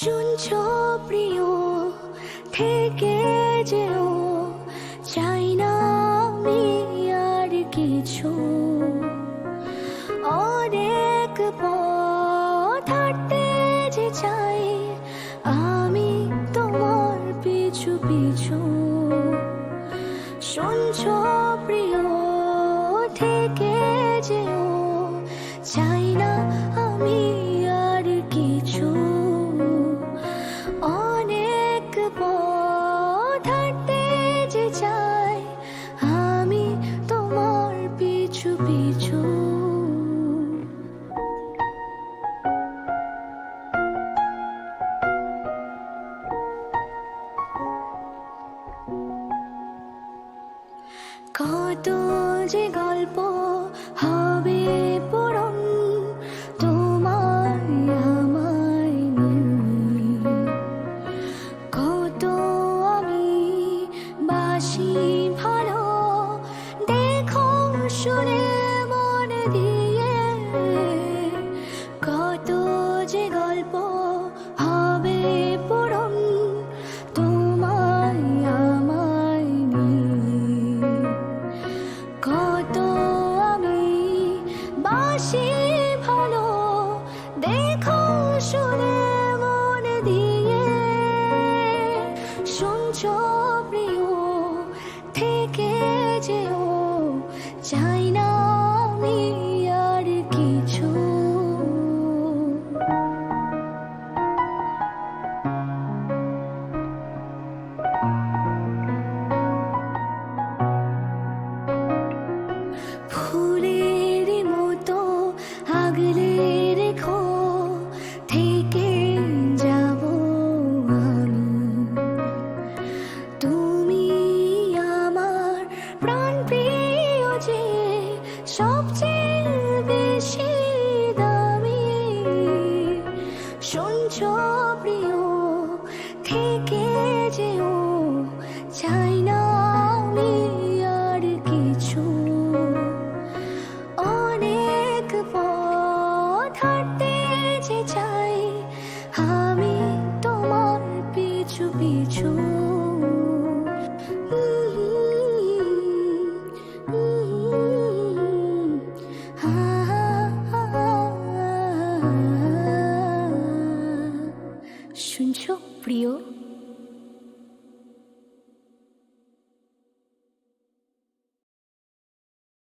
শুনছো প্রিয়, থেকে যেও। চাই না আমি আর কিছু। অনেক পথ হাঁটতে যে চাই, আমি তোমার পিছু পিছু। শুনছো প্রিয়, থেকে যেও। চাই না আমি কত যে গল্প হবে পূরণ তোমার আমায় কত আমি বাসি ভালো, দেখো, শুনে মনে দিয়ে যেও চাই না আমি আর কিছু। ফুলের সবচেয়ে বেশি শুনছ প্রিয় থেকে